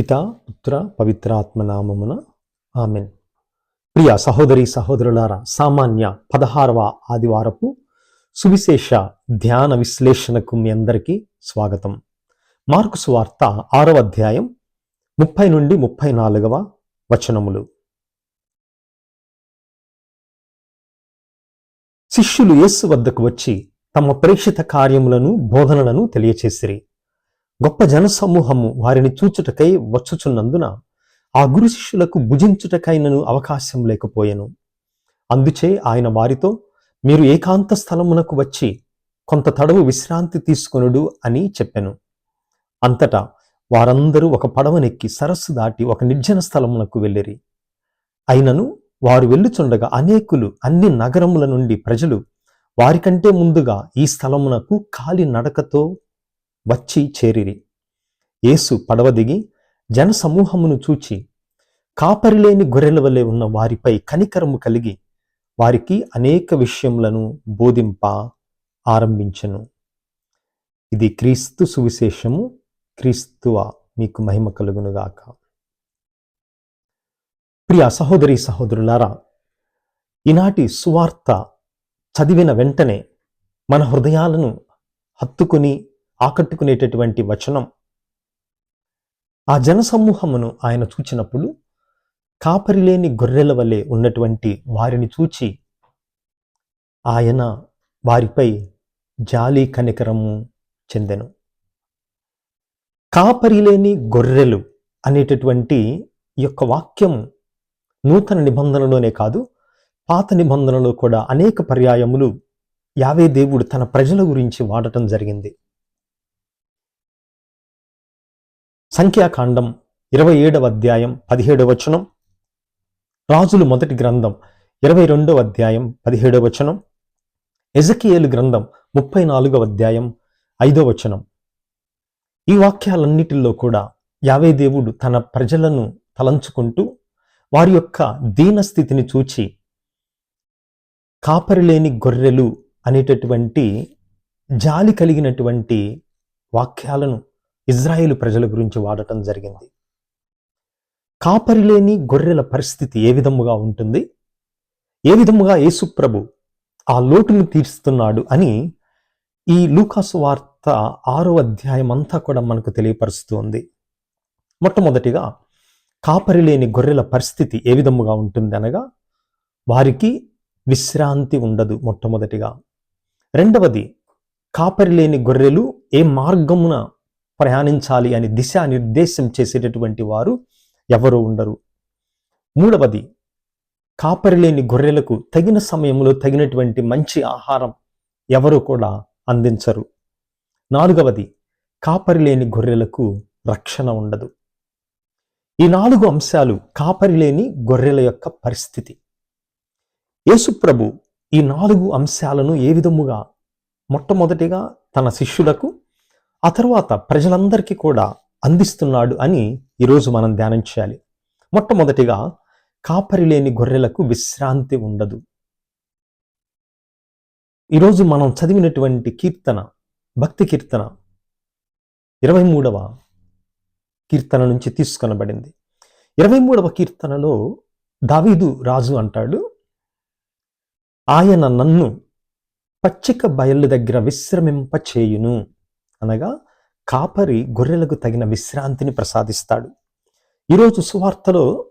పిత పుత్ర పవిత్రాత్మ నామమున ఆమెన్. ప్రియ సహోదరి సహోదరులారా సామాన్య పదహారవ ఆదివారపు సువిశేష ధ్యాన విశ్లేషణకు మీ అందరికీ స్వాగతం. మార్కు సువార్త ఆరవ అధ్యాయం ముప్పై నుండి ముప్పై నాలుగవ వచనములు. శిష్యులు యేసు వద్దకు వచ్చి తమ ప్రేక్షిత కార్యములను బోధనలను తెలియచేసిరి. గొప్ప జనసమూహము వారిని చూచుటకై వచ్చుచున్నందున ఆ గురు శిష్యులకు భుజించుటకైనను అవకాశం లేకపోయాను. అందుచే ఆయన వారితో మీరు ఏకాంత స్థలమునకు వచ్చి కొంత తడవు విశ్రాంతి తీసుకొనుడు అని చెప్పాను. అంతటా వారందరూ ఒక పడవనెక్కి సరస్సు దాటి ఒక నిర్జన స్థలమునకు వెళ్ళిరి. అయినను వారు వెళ్ళుచుండగా అనేకులు అన్ని నగరముల నుండి ప్రజలు వారికంటే ముందుగా ఈ స్థలమునకు కాలి నడకతో వచ్చి చేరిరి. యేసు పడవ దిగి జనసమూహమును చూచి కాపరిలేని గొర్రెల వలె ఉన్న వారిపై కనికరము కలిగి వారికి అనేక విషయములను బోధింప ఆరంభించెను. ఇది క్రీస్తు సువిశేషము. క్రీస్తువ మీకు మహిమ కలుగునుగాక. ప్రియ సహోదరి సహోదరులారా ఈనాటి సువార్త చదివిన వెంటనే మన హృదయాలను హత్తుకుని ఆకట్టుకునేటటువంటి వచనం. ఆ జనసమూహమును ఆయన చూచినప్పుడు కాపరిలేని గొర్రెల వలె ఉన్నటువంటి వారిని చూచి ఆయన వారిపై జాలి కనికరము చెందెను. కాపరిలేని గొర్రెలు అనేటటువంటి ఈ యొక్క వాక్యం నూతన నిబంధనలోనే కాదు పాత నిబంధనలో కూడా అనేక పర్యాయములు యావే దేవుడు తన ప్రజల గురించి వాడటం జరిగింది. సంఖ్యాకాండం ఇరవై ఏడవ అధ్యాయం పదిహేడవ వచనం. రాజులు మొదటి గ్రంథం ఇరవై రెండవ అధ్యాయం పదిహేడవ వచనం. ఎజకియేలు గ్రంథం ముప్పై నాలుగవ అధ్యాయం ఐదవ వచనం. ఈ వాక్యాలన్నిటిలో కూడా యావే దేవుడు తన ప్రజలను తలంచుకుంటూ వారి యొక్క దీనస్థితిని చూచి కాపరిలేని గొర్రెలు అనేటటువంటి జాలి కలిగినటువంటి వాక్యాలను ఇజ్రాయేలు ప్రజల గురించి వాడటం జరిగింది. కాపరిలేని గొర్రెల పరిస్థితి ఏ విధముగా ఉంటుంది? ఏ విధముగా యేసుప్రభు ఆ లోటును తీరుస్తున్నాడు అని ఈ లూకాసు వార్త ఆరో అధ్యాయం అంతా కూడా మనకు తెలియపరుస్తుంది. మొట్టమొదటిగా కాపరిలేని గొర్రెల పరిస్థితి ఏ విధముగా ఉంటుంది అనగా వారికి విశ్రాంతి ఉండదు మొట్టమొదటిగా. రెండవది కాపరిలేని గొర్రెలు ఏ మార్గమున ప్రయాణించాలి అని దిశానిర్దేశం చేసేటటువంటి వారు ఎవరు ఉండరు. మూడవది కాపరిలేని గొర్రెలకు తగిన సమయంలో తగినటువంటి మంచి ఆహారం ఎవరు కూడా అందించరు. నాలుగవది కాపరిలేని గొర్రెలకు రక్షణ ఉండదు. ఈ నాలుగు అంశాలు కాపరిలేని గొర్రెల యొక్క పరిస్థితి. యేసుప్రభు ఈ నాలుగు అంశాలను ఏ విధముగా మొట్టమొదటిగా తన శిష్యులకు ఆ తర్వాత ప్రజలందరికీ కూడా అందిస్తున్నాడు అని ఈరోజు మనం ధ్యానం చేయాలి. మొట్టమొదటిగా కాపరి లేని గొర్రెలకు విశ్రాంతి ఉండదు. ఈరోజు మనం చదివినటువంటి కీర్తన భక్తి కీర్తన ఇరవై మూడవ కీర్తన నుంచి తీసుకొనబడింది. ఇరవై మూడవ కీర్తనలో దావీదు రాజు అంటాడు ఆయన నన్ను పచ్చిక బయళ్ళు దగ్గర విశ్రమింప చేయును అనగా కాపరి గొర్రెలకు తగిన విశ్రాంతిని ప్రసాదిస్తాడు. ఈరోజు సువార్తలో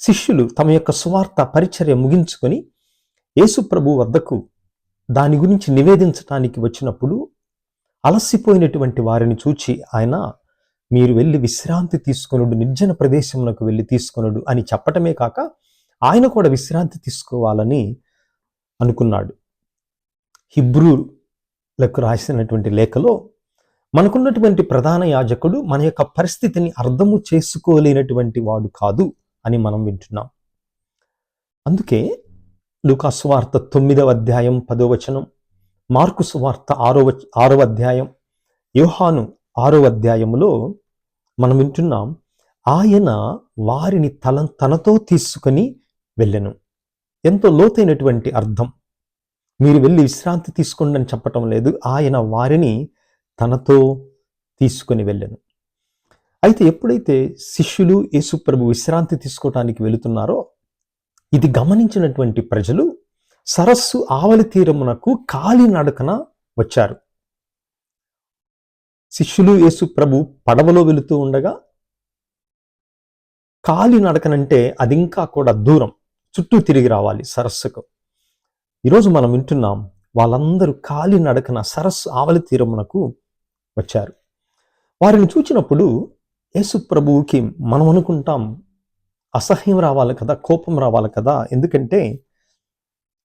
శిష్యులు తమ యొక్క సువార్త పరిచర్య ముగించుకొని యేసుప్రభు వద్దకు దాని గురించి నివేదించటానికి వచ్చినప్పుడు అలసిపోయినటువంటి వారిని చూచి ఆయన మీరు వెళ్ళి విశ్రాంతి తీసుకొనుడు నిర్జన ప్రదేశంలోకి వెళ్ళి తీసుకొనుడు అని చెప్పటమే కాక ఆయన కూడా విశ్రాంతి తీసుకోవాలని అనుకున్నాడు. హిబ్రూలకు రాసినటువంటి లేఖలో మనకున్నటువంటి ప్రధాన యాజకుడు మన యొక్క పరిస్థితిని అర్థము చేసుకోలేనటువంటి వాడు కాదు అని మనం వింటున్నాం. అందుకే లూకాసువార్త తొమ్మిదవ అధ్యాయం పదో వచనం మార్కు సువార్త ఆరో ఆరవ అధ్యాయం యోహాను ఆరో అధ్యాయంలో మనం వింటున్నాం ఆయన వారిని తల తనతో తీసుకొని వెళ్ళెను. ఎంతో లోతైనటువంటి అర్థం. మీరు వెళ్ళి విశ్రాంతి తీసుకోండి అని చెప్పటం లేదు. ఆయన వారిని తనతో తీసుకొని వెళ్ళను. అయితే ఎప్పుడైతే శిష్యులు యేసుప్రభు విశ్రాంతి తీసుకోవటానికి వెళుతున్నారో ఇది గమనించినటువంటి ప్రజలు సరస్సు ఆవలి తీరమునకు కాలి నడకన వచ్చారు. శిష్యులు యేసుప్రభు పడవలో వెళుతూ ఉండగా కాలి నడకనంటే అది ఇంకా కూడా దూరం చుట్టూ తిరిగి రావాలి సరస్సుకు. ఈరోజు మనం వింటున్నాం వాళ్ళందరూ కాలి నడకన సరస్సు ఆవలి తీరమునకు వచ్చారు. వారిని చూచినప్పుడు యేసు ప్రభువుకి మనం అనుకుంటాం అసహ్యం రావాలి కదా కోపం రావాలి కదా ఎందుకంటే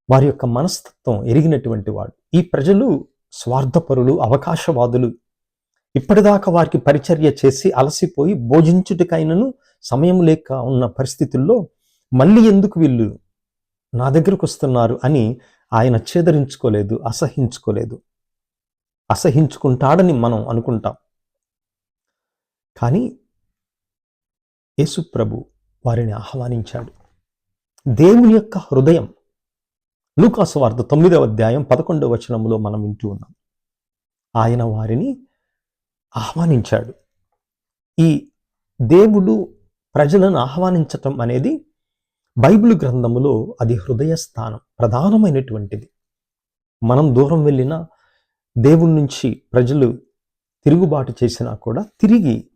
వారి యొక్క మనస్తత్వం ఎరిగినటువంటి వాడు. ఈ ప్రజలు స్వార్థపరులు అవకాశవాదులు. ఇప్పటిదాకా వారికి పరిచర్య చేసి అలసిపోయి భోజించుటకైనను సమయం లేక ఉన్న పరిస్థితుల్లో మళ్ళీ ఎందుకు వీళ్ళు నా దగ్గరకు వస్తున్నారు అని ఆయన చేదరించుకోలేదు అసహించుకోలేదు. అసహించుకుంటాడని మనం అనుకుంటాం. కానీ యేసుప్రభు వారిని ఆహ్వానించాడు. దేవుని యొక్క హృదయం లూకాసు వార్త తొమ్మిదవ అధ్యాయం పదకొండవ వచనంలో మనం వింటూ ఉన్నాం. ఆయన వారిని ఆహ్వానించాడు. ఈ దేవుడు ప్రజలను ఆహ్వానించటం అనేది బైబిల్ గ్రంథములో అది హృదయ స్థానం ప్రధానమైనటువంటిది. మనం దూరం వెళ్ళిన దేవుడి నుంచి ప్రజలు తిరుగుబాటు చేసినా కూడా తిరిగి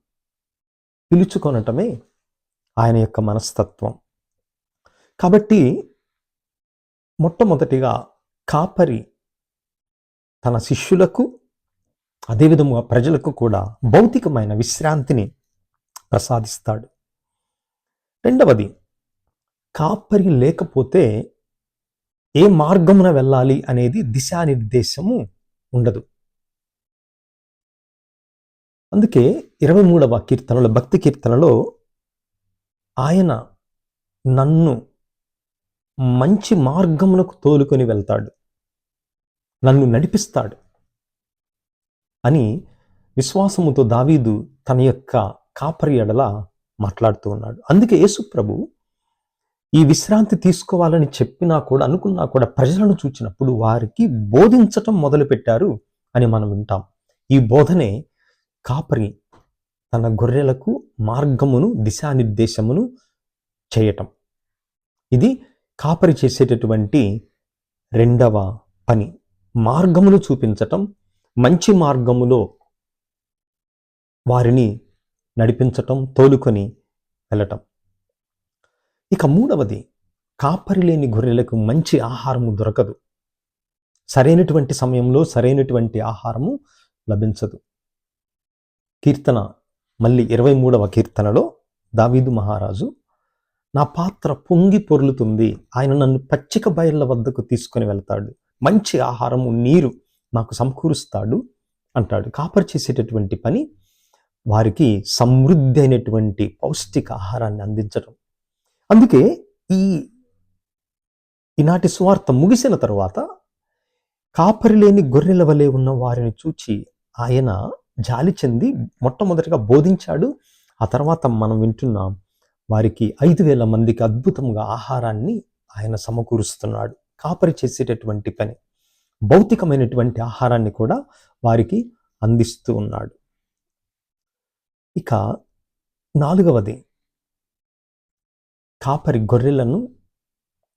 పిలుచుకొనటమే ఆయన యొక్క మనస్తత్వం. కాబట్టి మొట్టమొదటిగా కాపరి తన శిష్యులకు అదేవిధముగా ప్రజలకు కూడా భౌతికమైన విశ్రాంతిని ప్రసాదిస్తాడు. రెండవది కాపరి లేకపోతే ఏ మార్గమున వెళ్ళాలి అనేది దిశానిర్దేశము ఉండదు. అందుకే ఇరవై మూడవ కీర్తనలో భక్తి కీర్తనలో ఆయన నన్ను మంచి మార్గమునకు తోలుకొని వెళ్తాడు. నన్ను నడిపిస్తాడు అని విశ్వాసముతో దావీదు తన యొక్క కాపరి ఎడల మాట్లాడుతూ ఉన్నాడు. అందుకే యేసు ప్రభు ఈ విశ్రాంతి తీసుకోవాలని చెప్పినా కూడా అనుకున్నా కూడా ప్రజలను చూచినప్పుడు వారికి బోధించటం మొదలుపెట్టారు అని మనం వింటాం. ఈ బోధనే కాపరి తన గొర్రెలకు మార్గమును దిశానిర్దేశమును చేయటం. ఇది కాపరి చేసేటటువంటి రెండవ పని. మార్గమును చూపించటం మంచి మార్గములో వారిని నడిపించటం తోలుకొని వెళ్ళటం. ఇక మూడవది కాపరి లేని గొర్రెలకు మంచి ఆహారము దొరకదు. సరైనటువంటి సమయంలో సరైనటువంటి ఆహారము లభించదు. కీర్తన మళ్ళీ ఇరవై మూడవ కీర్తనలో దావీదు మహారాజు నా పాత్ర పొంగి పొర్లుతుంది. ఆయన నన్ను పచ్చిక బయళ్ళ వద్దకు తీసుకొని వెళ్తాడు. మంచి ఆహారము నీరు నాకు సమకూరుస్తాడు అంటాడు. కాపరి చేసేటటువంటి పని వారికి సమృద్ధి అయినటువంటి పౌష్టిక ఆహారాన్ని అందించడం. అందుకే ఈ ఈనాటి సువార్త ముగిసిన తరువాత కాపరి లేని గొర్రెల వలె ఉన్న వారిని చూచి ఆయన జాలి చెంది మొట్టమొదటిగా బోధించాడు. ఆ తర్వాత మనం వింటున్నాం వారికి ఐదు వేల మందికి అద్భుతంగా ఆహారాన్ని ఆయన సమకూరుస్తున్నాడు. కాపరి చేసేటటువంటి పని భౌతికమైనటువంటి ఆహారాన్ని కూడా వారికి అందిస్తూ ఉన్నాడు. ఇక నాలుగవది కాపరి గొర్రెలను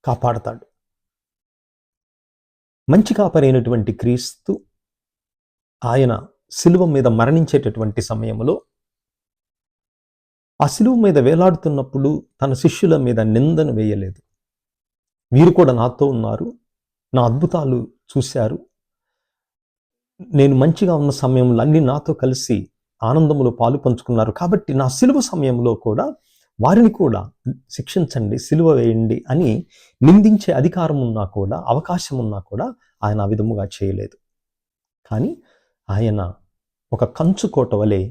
కాపాడతాడు. మంచి కాపరి అయినటువంటి క్రీస్తు ఆయన శిలువ మీద మరణించేటటువంటి సమయంలో ఆ శిలువ మీద వేలాడుతున్నప్పుడు తన శిష్యుల మీద నిందను వేయలేదు. వీరు కూడా నాతో ఉన్నారు. నా అద్భుతాలు చూశారు. నేను మంచిగా ఉన్న సమయంలో అన్ని నాతో కలిసి ఆనందములో పాలు పంచుకున్నారు. కాబట్టి నా సిలువ సమయంలో కూడా వారిని కూడా శిక్షించండి సిలువ వేయండి అని నిందించే అధికారం ఉన్నా కూడా అవకాశం ఉన్నా కూడా ఆయన ఆ విధముగా చేయలేదు. కానీ ఆయన ఒక కంచుకోట వలె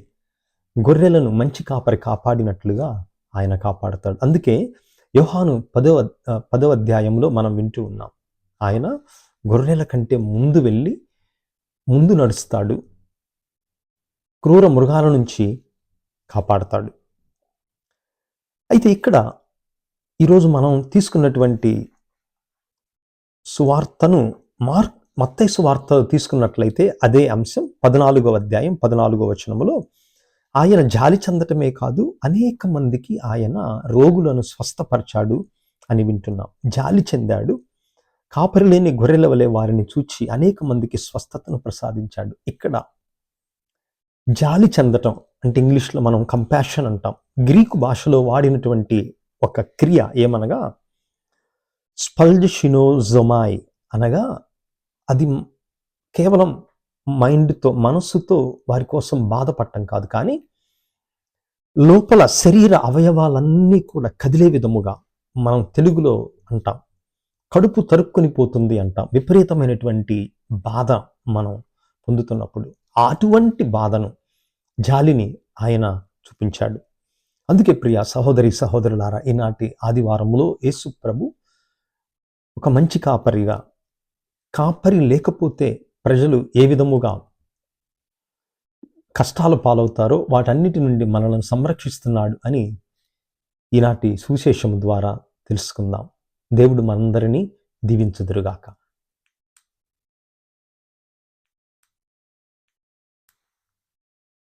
గొర్రెలను మంచి కాపరి కాపాడినట్లుగా ఆయన కాపాడతాడు. అందుకే యోహాను పదవ పదవ అధ్యాయంలో మనం వింటూ ఉన్నాం. ఆయన గొర్రెల కంటే ముందు వెళ్ళి ముందు నడుస్తాడు. క్రూర మృగాల నుంచి కాపాడతాడు. అయితే ఇక్కడ ఈరోజు మనం తీసుకున్నటువంటి సువార్తను మార్ మత్తై సువార్త తీసుకున్నట్లయితే అదే అంశం పద్నాలుగో అధ్యాయం పద్నాలుగో వచనములో ఆయన జాలి చెందటమే కాదు అనేక మందికి ఆయన రోగులను స్వస్థపరిచాడు అని వింటున్నాం. జాలి చెందాడు కాపరి లేని గొర్రెల వలె వారిని చూచి అనేక మందికి స్వస్థతను ప్రసాదించాడు. ఇక్కడ జాలి చెందటం అంటే ఇంగ్లీష్లో మనం కంపాషన్ అంటాం. గ్రీకు భాషలో వాడినటువంటి ఒక క్రియ ఏమనగా స్పల్జిషినోజొమాయ్ అనగా అది కేవలం మైండ్తో మనస్సుతో వారి కోసం బాధపడటం కాదు. కానీ లోపల శరీర అవయవాలన్నీ కూడా కదిలే విధముగా మనం తెలుగులో అంటాం. కడుపు తరుక్కుని పోతుంది అంటాం. విపరీతమైనటువంటి బాధ మనం పొందుతున్నప్పుడు. అటువంటి బాధను జాలిని ఆయన చూపించాడు. అందుకే ప్రియ సహోదరి సహోదరులారా ఈనాటి ఆదివారంలో యేసు ప్రభు ఒక మంచి కాపరిగా కాపరి లేకపోతే ప్రజలు ఏ విధముగా కష్టాలు పాలవుతారో వాటన్నిటి నుండి మనల్ని సంరక్షిస్తున్నాడు అని ఈనాటి సువిశేషం ద్వారా తెలుసుకుందాం. దేవుడు మనందరినీ దీవించుదురుగాక.